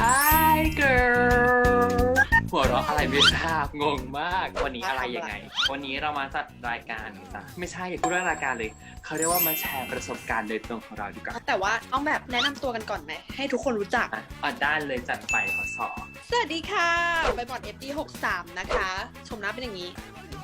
Hi girl หัวเราะอะไรไม่ทราบงงมาก วันนี้อะไรยังไง วันนี้เรามาจัดรายการจ้ะไม่ใช่อย่าพูดว่ารายการเลย เขาเรียกว่ามาแชร์ประสบการณ์โดยตรงของเราดีกว่าแต่ว่าต้องแบบแนะนำตัวกันก่อนไหม ให้ทุกคนรู้จัก อะอะได้เลยจัดไปขอสอสวัสดีค่ะ ใบบอด FD63 นะคะ ชมหน้าเป็นอย่างนี้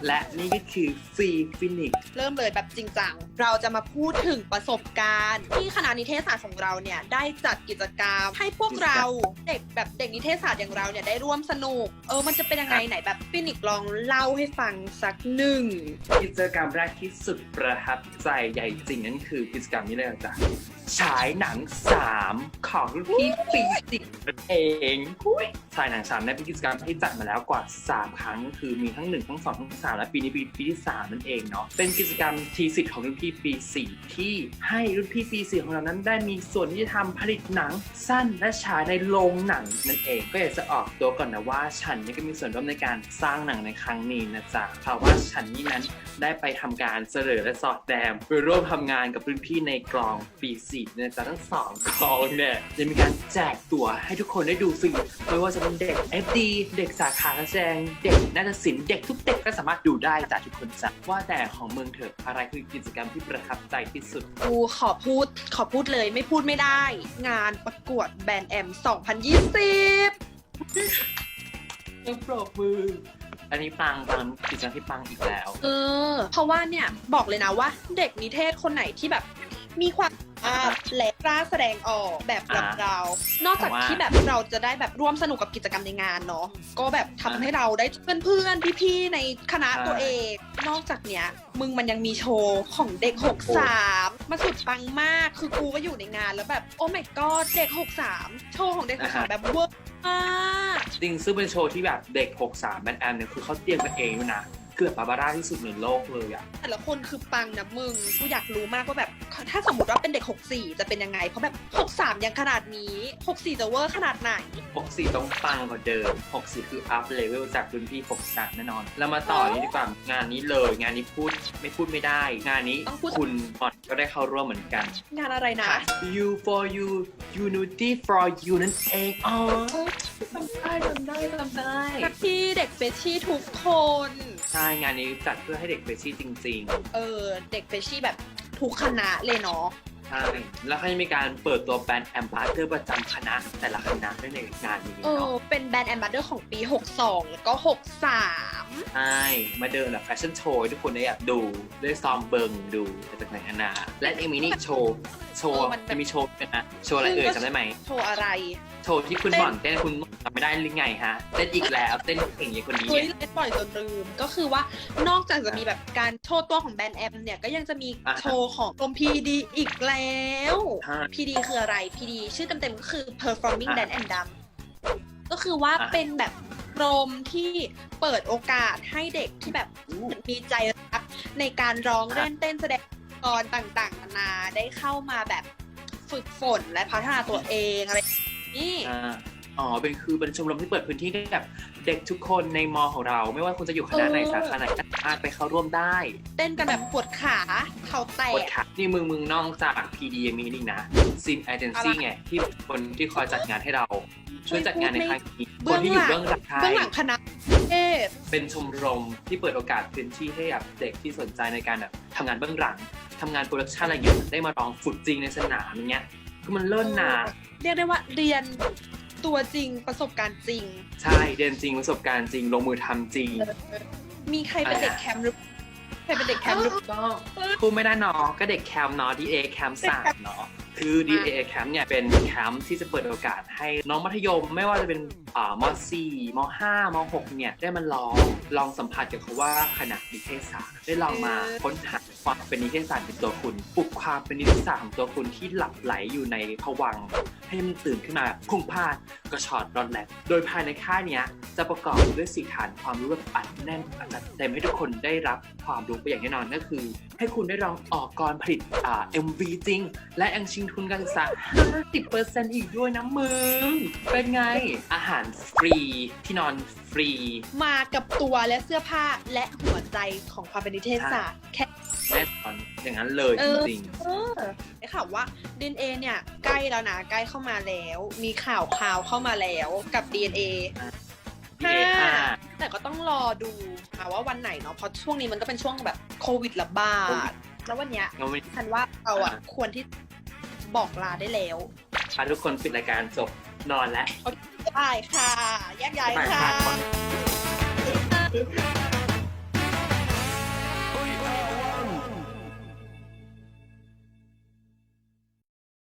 และนี่ก็คือฟรีฟินิกเริ่มเลยแบบจริงจัง เราจะมาพูดถึงประสบการณ์ ที่คณะนิเทศศาสตร์ของเราเนี่ยได้จัดกิจกรรม ให้พวกเราเด็กแบบเด็กนิเทศศาสตร์อย่างเราเนี่ยได้ร่วมสนุก เออมันจะเป็นยังไงไหนแบบฟินิกลองเล่าให้ฟังสักหนึ่งกิจกรรมแรกที่สุดประทับใจใหญ่จริงนั่นคือกิจกรรมนี้เลยจ้ะฉายหนังสามของรุ่นพี่ปีสิบเองอุ๊ยฉายหนังสามเนี่ยเป็นกิจกรรมที่จัดมาแล้วกว่า 3 ครั้ง คือมีทั้ง1ทั้ง2ทั้ง3 และปีนี้ปีปีที่ 3 นั่นเองเนาะเป็นกิจกรรมทีสิทธิ์ของรุ่นพี่ปี 4 ที่ให้รุ่นพี่ปี 4 ของเรานั้นได้มีส่วนที่จะทำผลิตหนังสั้นและฉายในโรงหนังนั่นเอง ก็อยากจะออกตัวก่อนนะว่าฉันเนี่ยก็มีส่วนร่วมในการสร้างหนังในครั้งนี้นะจ๊ะเพราะว่าฉันนี่นั้นได้ไปทำการเสลอและสอดแดมไปร่วมทำงานกับรุ่นพี่ในกลองปีสี่เนี่ยจะทั้งสองกลองเนี่ยจะมีการแจกตั๋วให้ทุกคนได้ดูฟรีไม่ว่าจะเป็นเด็ก FD เด็กสาขาการแสดงเด็กนาฏศิลป์เด็กทุกเด็กก็สามารถดูได้จากทุกคนจ้ะว่าแต่ของเมืองเถอะอะไรคือกิจกรรมที่ประทับใจที่สุด กูขอพูดขอพูดเลยไม่พูดไม่ได้ งานประกวดแบรนด์แอม 2020ต้องปรบมือ อันนี้ปังปังกิจกรรมที่ปังอีกแล้ว เออ เพราะว่าเนี่ยบอกเลยนะว่า เด็กนิเทศคนไหนที่แบบ มีความ สามารถและกล้าแสดงออกแบบเราอ่าเรา นอกจากแต่ว่าที่แบบเราจะได้แบบร่วมสนุกกับกิจกรรมในงานเนาะก็แบบทำอ่าให้เราได้เพื่อนๆพี่ๆในคณะใช่ตัวเอง นอกจากเนี้ยมึงมันยังมีโชว์ของเด็ก 63มาสุดปังมากคือกูก็อยู่ในงานแล้วแบบโอ้ my god เด็ก 63 โชว์ของเด็ก 63 แบบเวอร์มากจริงซึ่งเป็นโชว์ที่แบบเด็ก 63แบนแอมเนี่ยคือเขาเตรียมกันเองด้วยนะเกือบบาบาร่าที่สุดในโลกเลยอะแต่ละคนคือปังนะมึงกูอยากรู้มากว่าแบบ ถ้าสมมติว่าเป็นเด็ก 64 จะเป็นยังไง เพราะแบบ 63 ยังขนาดนี้ 64 จะเวอร์ขนาดไหน 64 ต้องปังกว่าเดิม 64 คือ up level จากรุ่นพี่ 63 แน่นอน แล้วมาต่อนี้ดีกว่างานนี้เลยงานนี้พูดไม่พูดไม่ได้ งานนี้ต้องพูด คุณหมอนก็ได้เข้าร่วมเหมือนกัน งานอะไรนะ You for you Unity for you นั่นเองอ๋อจำได้จำได้จำได้ที่เด็กเฟชชี่ทุกคน ใช่งานนี้จัดเพื่อให้เด็กเฟรชชี่จริงๆเออ เด็กเฟชชี่แบบทุกคณะเลยเนาะใช่ แล้วเขาจะมีการเปิดตัวแบรนด์แอมบาสเดอร์ประจำคณะแต่ละคณะด้วยในงานนี้เออ เนาะเป็นแบรนด์แอมบาสเดอร์ของปี 62 แล้วก็ 63 ใช่มาเดินแบบแฟชั่นโชว์ให้ทุกคนได้อยากดูได้ซ้อมเบิงดูจากไหนนานา และเอมินี่โชว์โชว์เออมันแบบ จะมีโชว์ด้วยนะโชว์อะไรเอ่ยจำได้ไหม โชว์อะไร โชว์ที่คุณหม่อนเต้นคุณ จำไม่ได้หรือไงฮะเต้นอีกแล้วเต้นเก่งอย่างคนนี้เฮ้ยเนี่ยเล่นบ่อยจนลืมก็คือว่านอกจากจะมีแบบการโชว์ตัวของแบรนด์แอมเนี่ยก็ยังจะมีอ่าฮะโชว์ของกรมพีดีอีกแล้วใช่พีดีคืออะไรพีดีชื่อเต็มๆก็คือ performing อ่า dance and drum ก็คือว่าอ่า เป็นแบบกรมที่เปิดโอกาสให้เด็กที่แบบอู้มีใจรักในการร้องอ่าเล่นเต้นแสดงกรต่างๆนานาได้เข้ามาแบบฝึกฝนและพัฒนาตัวเองอะไรอย่างนี่ อ่า อ๋อเป็นคือเป็นชมรมที่เปิดพื้นที่ให้กับเด็กทุกคนในมของเรา ไม่ว่าคุณจะอยู่คณะไหนเออ สาขาไหนก็สามารถไปเข้าร่วมได้เต้นกันแบบปวดขาเขาแตกดกขานี่มึงมึงนอกจาก PD ยังมีนี่นะซินเอเจนซี่อะไรไงที่คนที่คอยจัดงานให้เรา ช่วยจัดงานในครั้งนี้เบื้คอนงที่อยู่หลัเบื้องงหลังใช่เบื้องหลังคณะเทศเป็นชมรมที่เปิดโอกาสพื้นที่ให้กับเด็กที่สนใจในการแบบทำงานเบื้องหลังทำงานโปรดักชันอะไรเงี้ยได้มาลองฝึกจริงในสนามอย่างเงี้ยคือมันเลิ่นนะ เรียกได้ว่าเรียน ตัวจริงประสบการณ์จริง ใช่เรียนจริงประสบการณ์จริงลงมือทำจริง มีใครเป็นเด็กแคมป์หรือใครเป็นเด็กแคมป์หรือก็พูดไม่ได้เนาะก็เด็กแคมป์เนาะ DA แคมป์สามเนาะคือ DA แคมป์เนี่ยเป็นแคมป์ที่จะเปิดโอกาสให้น้องมัธยม ไม่ว่าจะเป็นอ่าม4ม5ม6เนี่ยได้มาลองลองสัมผัสกับเขาว่าคณะนิเทศศาสตร์ได้ลองมาค้นหาความเป็นนิเทศศาสตร์ในตัวคุณปลุกความเป็นนิเทศศาสตร์ของตัวคุณที่หลับไหลอยู่ในภวังค์ให้มันตื่นขึ้นมาพุ่งพลาดกระชอดรอนแรงโดยภายในค่ายเนี้ยจะประกอบด้วยสี่ฐานความรู้แบบอัดแน่นอัดเต็มให้ทุกคนได้รับความรู้ไปอย่างแน่นอนก็คือ ให้คุณได้ลองออกกรผลิตอ่า MV จริง และยังชิงทุนการศึกษา 50%อีกด้วยนะมึงเป็นไงอาหารฟรี ที่นอนฟรี มากับตัวและเสื้อผ้าและหัวใจของความเป็นนิเทศศาสตร์แค่แน่นอนอย่างนั้นเลยเอจอริงเออได้ข่าวว่า DNA เนี่ยใกล้แล้วนะใกล้เข้ามาแล้ว มีข่าวข่าวเข้ามาแล้วกับ DNA ๆพี่เอห้าแต่ก็ต้องรอดูค่ะว่าวันไหนเนาะเพราะช่วงนี้มันก็เป็นช่วงแบบโควิดระบาโควิดดแล้ววันเนี้ยงั้นวันนี้ฉันว่าเราอะอ่าควรที่บอกลาได้แล้วพาทุกคนปิดรายการจบนอนแล้ว ได้ค่ะแยกย้ายค่ะ